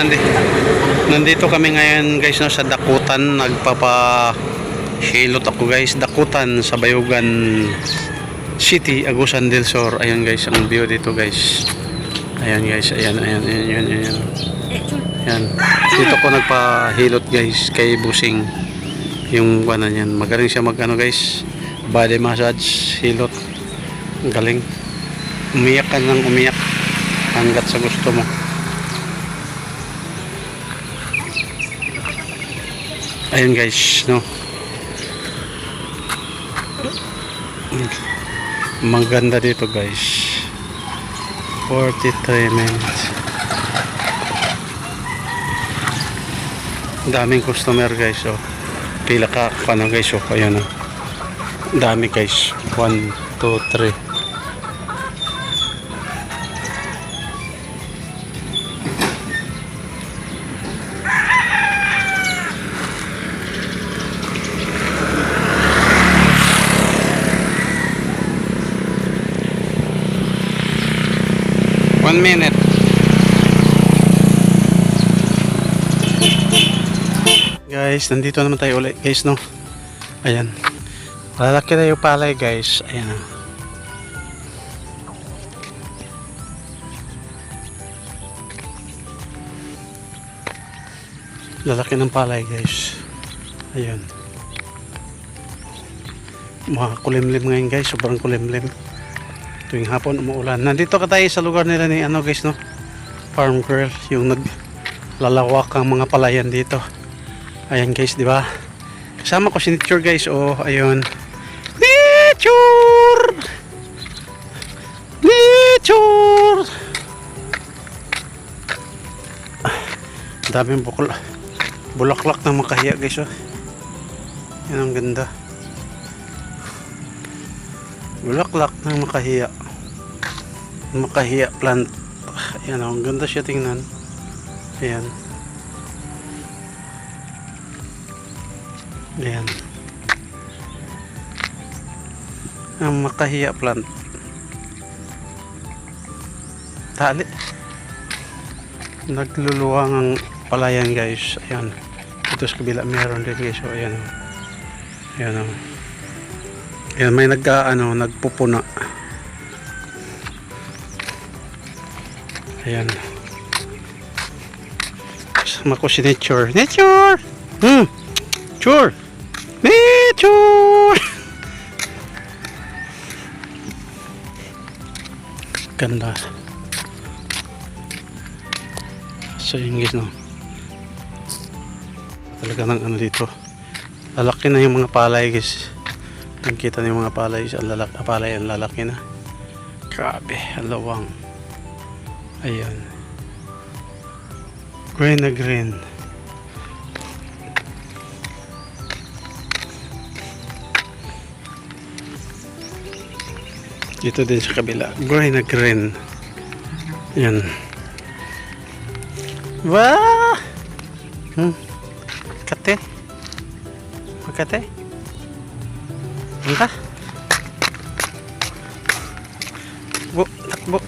nandi, nandito kami ngayon guys no, sa Dakutan. Nagpapa hilot ako guys. Dakutan sa Bayugan City, Agusan del Sur. Ayan guys, ang view dito guys. Ayan guys, ayan, ayan, ayan, ayan, ayan. Ayan. Dito ko nagpa-hilot guys kay Busing. Yung ano niyan. Magaling siya mag ano guys. Body massage, hilot. Ang galing. Umiyak ka nang umiyak. Hanggat sa gusto mo. Ayun guys, no. Maganda dito guys. 43 minutes. Daming customer guys, oh. Pila ka, paano guys, oh. Ayan, oh. Dami guys. 1, 2, 3. One minute. Guys, nandito naman tayo ulit guys no. Ayan. Lalaki yung palay guys. Ayan na. Lalaki ng palay guys. Ayan. Mga kulimlim ngayon guys. Sobrang kulimlim. Tuwing hapon umuulan. Nandito ka tayo sa lugar nila ni ano guys no. Farm girl. Yung naglalawak ang mga palayan dito. Ayan guys, di ba? Kasama ko si Nature guys. Oh, ayun. Nature! Nature! Daming bukol. Bulaklak ng makahiya guys. Oh. Yan ang ganda. Bulaklak ng makahiya. Makahiya plant. Ayan, ang ganda siya tingnan. Ayan. Ayan. Ang makahiya plant. Tali. Nagluluwang ang palayan guys. Ayan. Ito sa kabila meron din guys. So, ayan. Ayan. oh. Ayan, may nag ano, nagpupuna. Ayan. Kasama ko si Nature. Nature! Hmm! Nature! Nature! Ganda. So yun guys no. Talaga ng ano dito. Lalaki na yung mga palay guys. Nakikita niyo mga palay sa lalaki, palay ang lalaki na. Grabe, ang lawang. Ayan. Green na green. Dito din sa kabila. Green na green. Yan. Wah! Hmm. Kate. Makate. Ka? Takbo, takbo.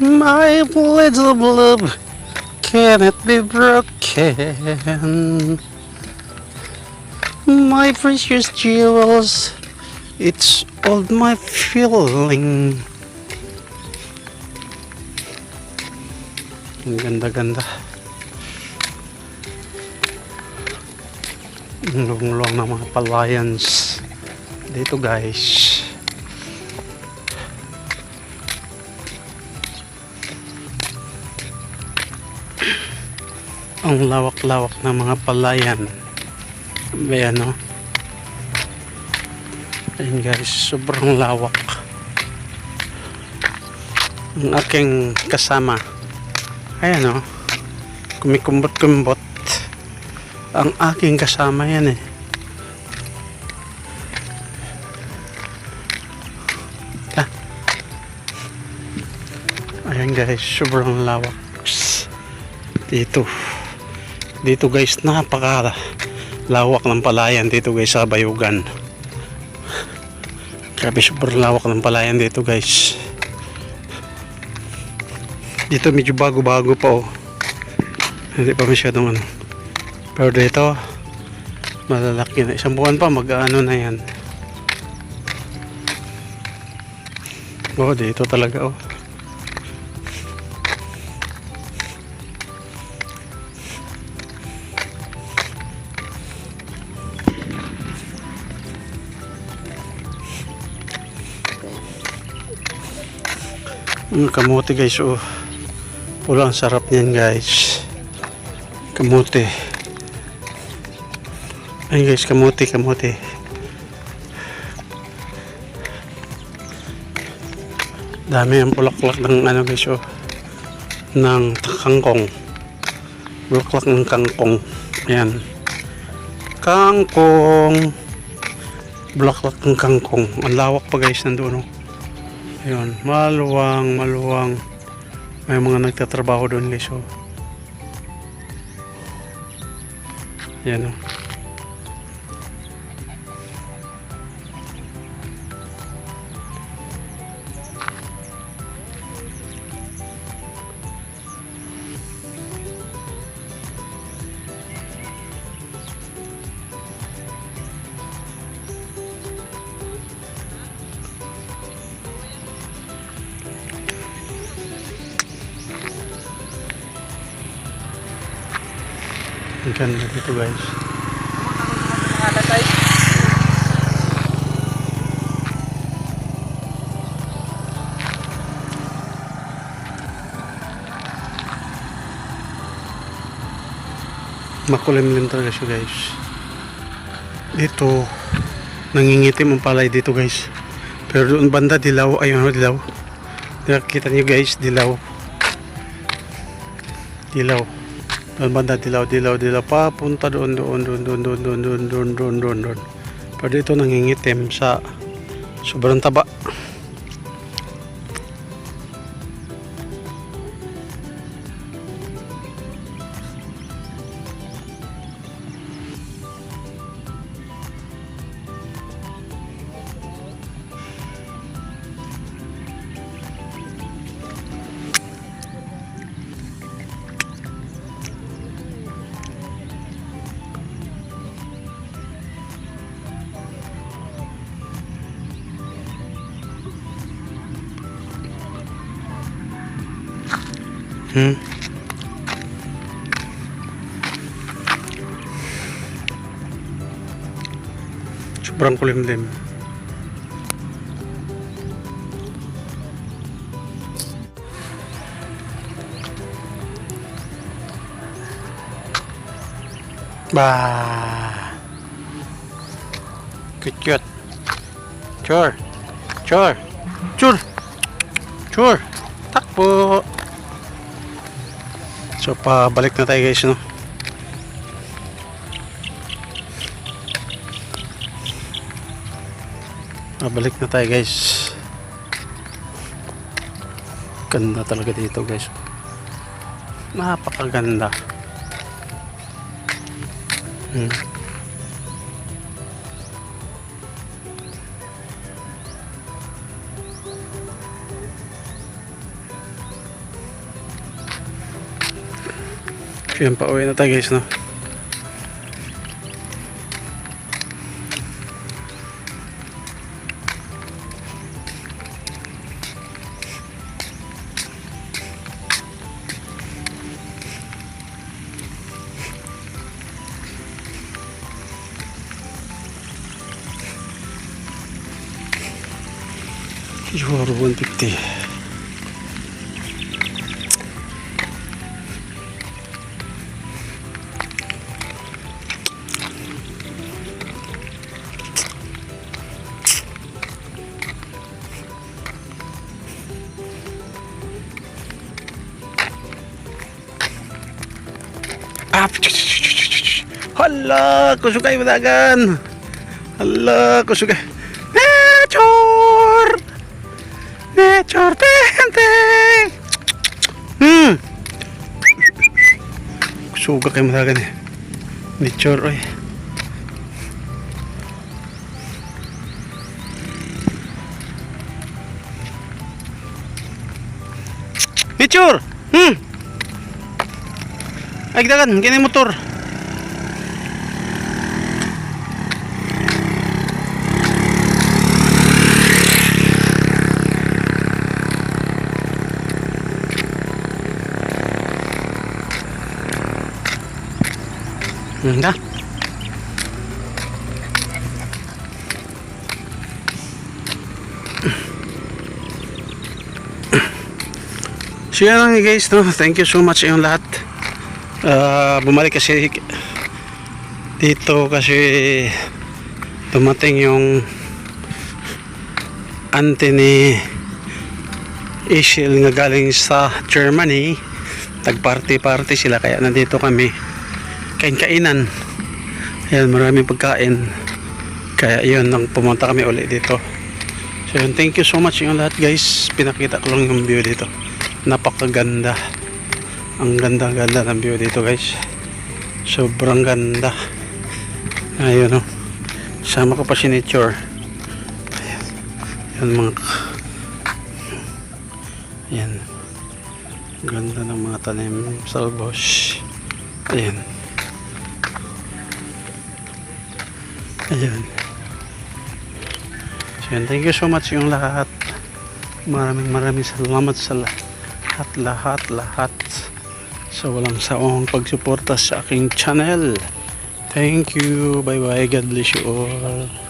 My little love cannot be broken. My precious jewels, it's all my feeling. Ang ganda-ganda. Ang lulong ng mga palayans dito guys. ang lawak-lawak ng mga palayan. Ayan, no? Ayan guys, sobrang lawak. Ang aking kasama. Ayan, no? Kumikumbot-kumbot. Ang aking kasama yan, eh. Ah. Ayan guys, sobrang lawak. Dito. Dito guys, napaka lawak ng palayan dito guys sa Bayugan. Grabe super lawak ng palayan dito guys. Dito medyo bago-bago pa oh. Hindi pa masyadong ano. Pero dito, malalaki na. Isang buwan pa, mag-ano na yan. Oh, dito talaga oh. Ang kamote guys oh. Pulang sarap niyan guys. Kamote. Ay guys, kamote, kamote. Dami ang bulaklak ng ano guys oh. Ng kangkong. Bulaklak ng kangkong. Ayan. Kangkong. Bulaklak ng kangkong. Ang lawak pa guys nandoon oh. Ayun, maluwang, maluwang. May mga nagtatrabaho doon guys oh. Yan oh. Ang ganda dito guys. Makulimlim talaga siya guys. Dito, nangingitim ang palay dito guys. Pero doon banda dilaw, ayun ano dilaw. Nakikita niyo guys, dilaw. Dilaw. Doon banda dilaw, dilaw, dilaw. Papunta doon, doon, doon, doon, doon, doon, doon, doon, doon, doon. Pero dito nangingitim sa sobrang taba. Hmm. Sobrang kulimlim. Bah. Kecut. Cur. Cur. Cur. Cur. takpo So pabalik na tayo guys no. Pabalik na tayo guys. Ganda talaga dito guys. Napakaganda. Hmm. Yan, pauwi na tayo guys, no? Euro 150. Hala, kusugay madagan. Hala, kusugay. Nature! Nature, tente! Hmm. Kusuga kayo madagan eh. Nature, oy. Nature! Hmm! Ay, dagan, kini motor. Hmm, da. So yan lang guys, no? thank you so much yung lahat. Ah, bumalik kasi dito kasi dumating yung ante ni Ishil nga galing sa Germany. Tag-party-party sila kaya nandito kami. Kain-kainan. Ayan, maraming pagkain. Kaya yun, nang pumunta kami ulit dito. So yun, thank you so much yung lahat guys. Pinakita ko lang yung view dito. Napakaganda. Ang ganda-ganda ng view dito guys. Sobrang ganda. Ayun oh. Sama ko pa si nature. Ayan. Yan mga Ayan. Ganda ng mga tanim sa bush. Ayan. Ayan. So yan, thank you so much yung lahat. Maraming maraming salamat sa lahat, lahat, lahat. Sa walang saong pagsuporta sa aking channel. Thank you. Bye bye. God bless you all.